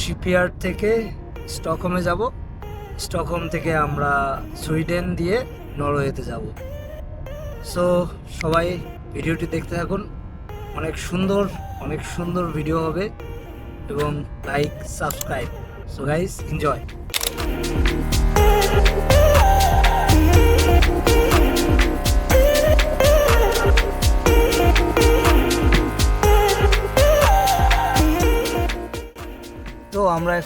Shipyard থেকে স্টকহোমে যাব। Stockholm থেকে আমরা সুইডেন দিয়ে নরওয়েতে যাব। সো সবাই ভিডিওটি দেখতে থাকুন। অনেক সুন্দর অনেক সুন্দর ভিডিও হবে এবং like subscribe so guys enjoy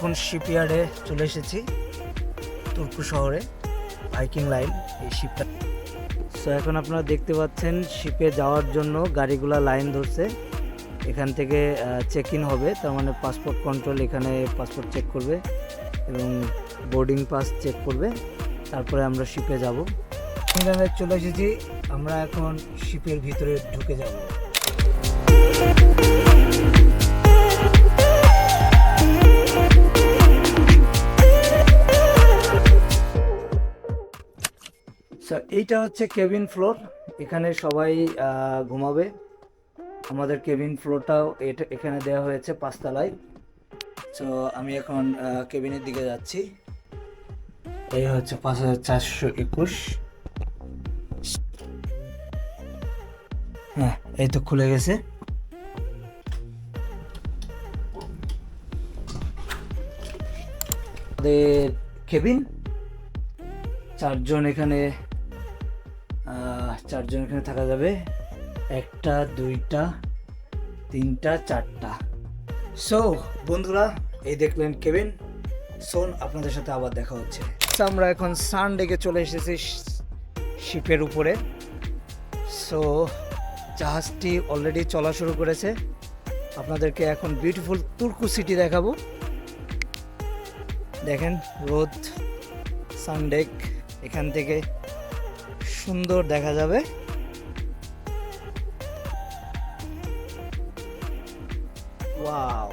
এখন শিপইয়ার্ডে চলে এসেছি, তুর্কু শহরে বাইকিং লাইন এই শিপটা সো এখন আপনারা দেখতে পাচ্ছেন শিপে যাওয়ার জন্য গাড়িগুলা লাইন ধরছে। এখান থেকে চেক ইন হবে, তার মানে পাসপোর্ট কন্ট্রোল এখানে পাসপোর্ট চেক করবে এবং বোর্ডিং পাস চেক করবে। তারপরে আমরা শিপে যাব। ইংল্যান্ডে চলে এসেছি, আমরা এখন শিপের ভিতরে ঢুকে যাব। স্যার এইটা হচ্ছে কেবিন ফ্লোর। এখানে সবাই ঘুমাবে। আমাদের কেবিন ফ্লোরটাও এটা, এখানে দেওয়া হয়েছে পাঁচতলায়। তো আমি এখন কেবিনের দিকে যাচ্ছি। এই হচ্ছে পাঁচ হাজার চারশো একুশ। হ্যাঁ এই তো খুলে গেছে। আমাদের কেবিন। চারজন এখানে চারজন এখানে থাকা যাবে। একটা, দুইটা, তিনটা, চারটা। সো বন্ধুরা, এই দেখলেন কেবিন। সোন, আপনাদের সাথে আবার দেখা হচ্ছে। আমরা এখন সান ডেকে চলে এসেছি শিপের উপরে। সো জাহাজটি অলরেডি চলা শুরু করেছে। আপনাদেরকে এখন বিউটিফুল তুর্কু সিটি দেখাবো। দেখেন, রোদ সানডেক এখান থেকে সুন্দর দেখা যাবে। ওয়াও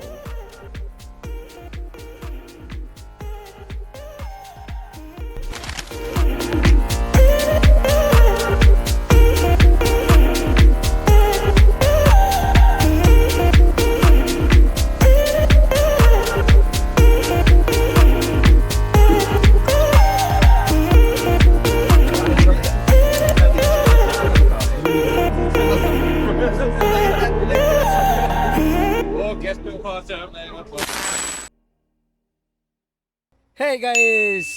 হে গাইস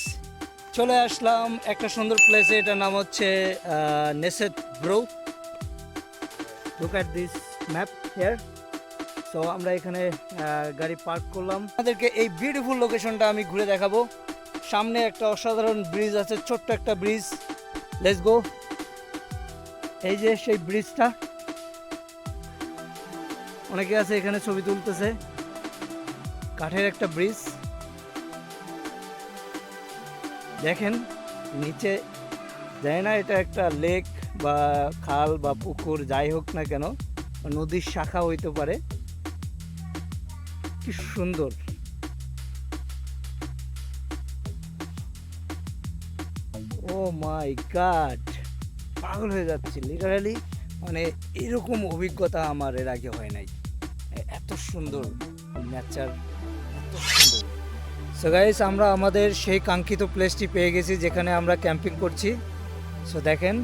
চলে আসলাম একটা সুন্দর প্লেসে এটার নাম হচ্ছে Knesset bro look at this map here so আমরা এখানে গাড়ি পার্ক করলাম। আমাদেরকে এই বিউটিফুল লোকেশনটা আমি ঘুরে দেখাবো। সামনে একটা অসাধারণ ব্রিজ আছে, ছোট্ট একটা ব্রিজ লেটস গো এই যে সেই ব্রিজটা অনেকে আছে এখানে ছবি তুলতেছে। কাঠের একটা ব্রিজ। দেখেন, নিচে যায় না এটা একটা লেক বা খাল বা পুকুর, যাই হোক না কেন নদীর শাখা হইতে পারে। কি সুন্দর। ও মাই গাড, পাগল হয়ে যাচ্ছে। লিটারালি মানে এরকম অভিজ্ঞতা আমার এর আগে হয় নাই। এত সুন্দর নেচার সো গাইস আমরা আমাদের সেই কাঙ্ক্ষিত প্লেসটি পেয়ে গেছি যেখানে আমরা ক্যাম্পিং করছি। সো দেখেন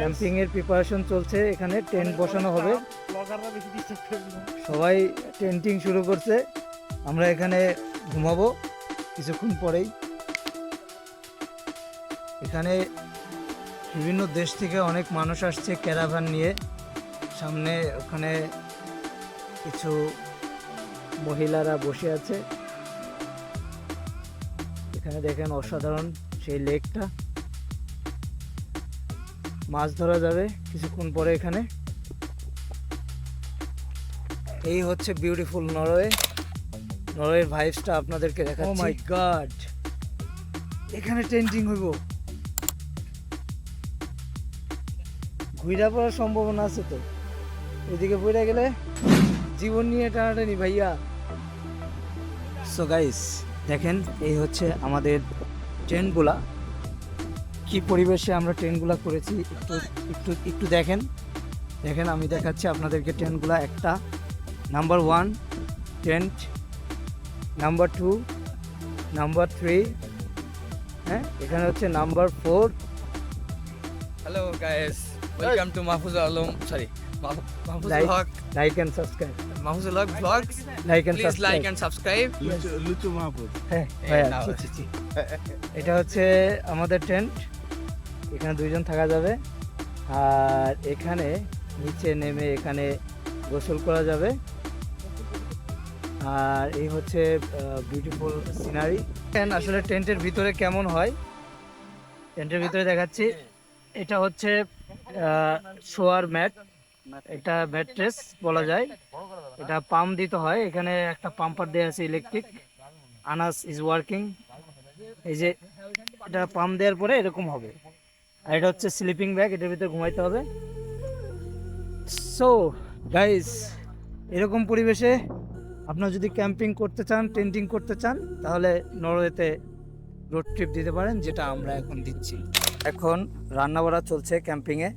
ক্যাম্পিং এর প্রিপারেশন চলছে। এখানে টেন্ট বসানো হবে। সবাই টেন্টিং শুরু করছে। আমরা এখানে ঘুমাবো কিছুক্ষণ পরেই। এখানে বিভিন্ন দেশ থেকে অনেক মানুষ আসছে ক্যারাভান নিয়ে। সামনে ওখানে কিছু মহিলারা বসে আছে। এখানে দেখেন অসাধারণ সেই লেকটা। মাছ ধরা যাবে কিছুক্ষণ পরে এখানে। এই হচ্ছে বিউটিফুল নরওয়ে। নরওয়ের ভাইবসটা আপনাদেরকে ও মাই গড এখানে টেন্টিং হইব। ঘুরা পড়ার সম্ভাবনা আছে তো। এদিকে পড়ে গেলে জীবন নিয়ে টানাটানি ভাইয়া। সো গাইস দেখেন এই হচ্ছে আমাদের ট্রেনগুলা কি পরিবেশে আমরা ট্রেনগুলা করেছি একটু একটু একটু দেখেন। দেখেন আমি দেখাচ্ছি আপনাদেরকে ট্রেনগুলা একটা number one tent number two number three হ্যাঁ? এখানে হচ্ছে number four hello guys, welcome to Mahfuz Alam. Sorry, like and subscribe Vlog vlogs. Like and Please like and subscribe. লুচু মাহফুজ। হ্যাঁ। এটা হচ্ছে আমাদের টেন্ট এখানে দুইজন থাকা যাবে। আর এখানে নিচে নেমে এখানে গোসল করা যাবে। আর এই হচ্ছে বিউটিফুল সিনারি আসলে টেন্টের ভিতরে কেমন হয়? টেন্টের ভিতরে দেখাচ্ছি। এটা হচ্ছে শোয়ার ম্যাট এটা ম্যাট্রেস বলা যায়। এটা পাম্প দিতে হয়। এখানে একটা পাম্পার দেওয়া আছে ইলেকট্রিক। আনাস ইজ ওয়ার্কিং এই যে এটা পাম্প দেওয়ার পরে এরকম হবে। আর এটা হচ্ছে স্লিপিং ব্যাগ এটার ভিতরে ঘুমাইতে হবে। সো গাইস এরকম পরিবেশে আপনারা যদি ক্যাম্পিং করতে চান টেন্টিং করতে চান, তাহলে নরওয়েতে রোড ট্রিপ দিতে পারেন, যেটা আমরা এখন দিচ্ছি। এখন রান্না বাড়া চলছে ক্যাম্পিংয়ে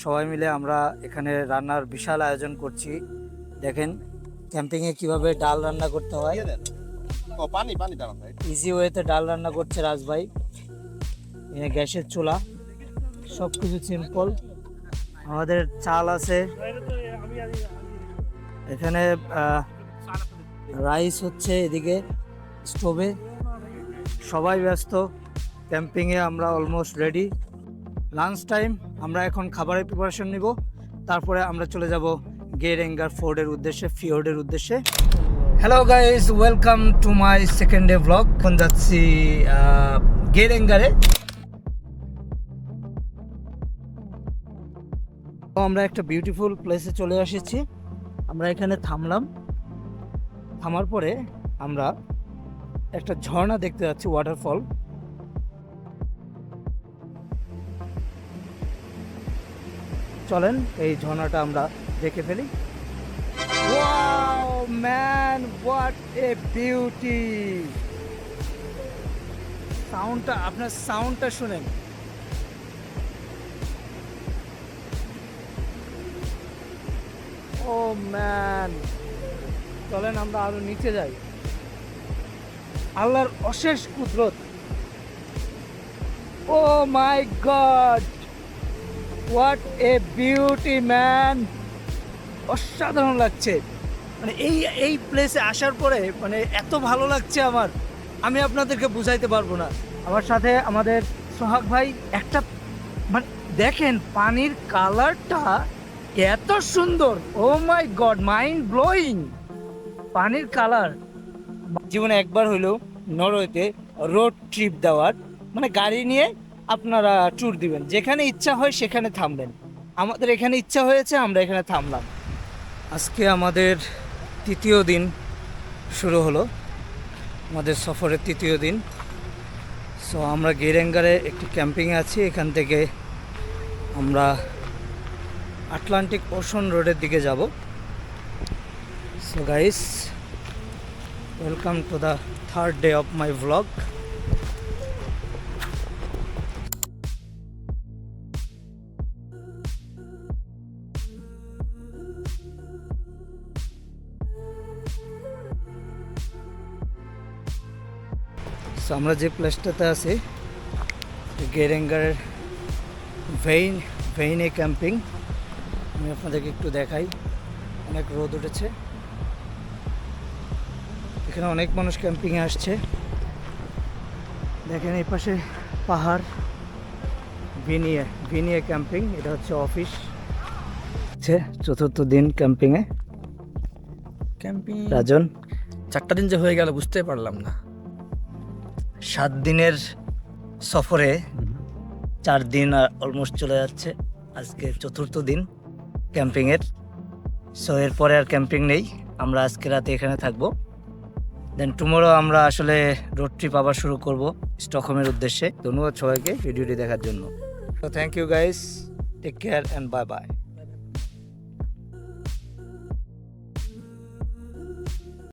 সবাই মিলে আমরা এখানে রান্নার বিশাল আয়োজন করছি। দেখেন ক্যাম্পিংয়ে কীভাবে ডাল রান্না করতে হয়। ও পানি পানি ইজি ওয়েতে ডাল রান্না করছে রাজভাই গ্যাসের চুলা। সব কিছু সিম্পল আমাদের চাল আছে। এখানে রাইস হচ্ছে এদিকে স্টোভে সবাই ব্যস্ত। ক্যাম্পিংয়ে আমরা অলমোস্ট রেডি লাঞ্চ টাইম আমরা এখন খাবারের প্রিপারেশন নিব। তারপরে আমরা চলে যাব গেরেঙ্গার ফোর্ডের উদ্দেশ্যে ফিওর্ডের উদ্দেশ্যে। Hello guys welcome to my second day blog এখন যাচ্ছি গেরেঙ্গারে তো আমরা একটা বিউটিফুল প্লেসে চলে এসেছি। আমরা এখানে থামলাম। থামার পরে আমরা একটা ঝর্ণা দেখতে যাচ্ছি ওয়াটারফল চলেন এই ঝর্ণাটা আমরা দেখে ফেলি। Man, what a beauty! সাউন্ডটা আপনার সাউন্ডটা শুনেন। ও ম্যান চলেন আমরা আরও নিচে যাই। আল্লাহর অশেষ কুদরত। ও my god what a beauty man অসাধারণ লাগছে। মানে এই এই প্লেসে আসার পরে মানে এত ভালো লাগছে আমার। আমি আপনাদেরকে বুঝাইতে পারব না। আমার সাথে আমাদের সোহাগ ভাই একটা মানে দেখেন পানির কালারটা এত সুন্দর। Oh my god mind blowing পানির কালার। জীবনে একবার হইলেও নরওয়েতে রোড ট্রিপ দেওয়ার মানে গাড়ি নিয়ে আপনারা ট্যুর দিবেন। যেখানে ইচ্ছা হয় সেখানে থামবেন। আমাদের এখানে ইচ্ছা হয়েছে, আমরা এখানে থামলাম। আজকে আমাদের তৃতীয় দিন শুরু হলো। আমাদের সফরের তৃতীয় দিন। সো আমরা গেরেঙ্গারে একটি ক্যাম্পিংয়ে আছি। এখান থেকে আমরা আটলান্টিক ওশন রোডের দিকে যাব। So guys welcome to the third day of my vlog আমরা যে প্লেসটাতে আছি গেরেঙ্গার ভেইন ভেইনে ক্যাম্পিং আমি আপনাদেরকে একটু দেখাই অনেক রোদ উঠেছে। এখানে অনেক মানুষ ক্যাম্পিংয়ে আসছে। দেখেন এই পাশে পাহাড় ভিনিয়ে ভিনিয়ে ক্যাম্পিং এটা হচ্ছে অফিস হচ্ছে চতুর্থ দিন ক্যাম্পিংয়ে ক্যাম্পিং রাজন? চারটা দিন যে হয়ে গেল বুঝতে পারলাম না। সাত দিনের সফরে চার দিন অলমোস্ট চলে যাচ্ছে। আজকে চতুর্থ দিন ক্যাম্পিংয়ের সো এরপরে আর ক্যাম্পিং নেই। আমরা আজকে রাতে এখানে থাকব। দেন টুমোরো আমরা আসলে রোড ট্রিপ আবার শুরু করব স্টকহোমের উদ্দেশ্যে। ধন্যবাদ সবাইকে ভিডিওটি দেখার জন্য। তো thank you guys take care and bye bye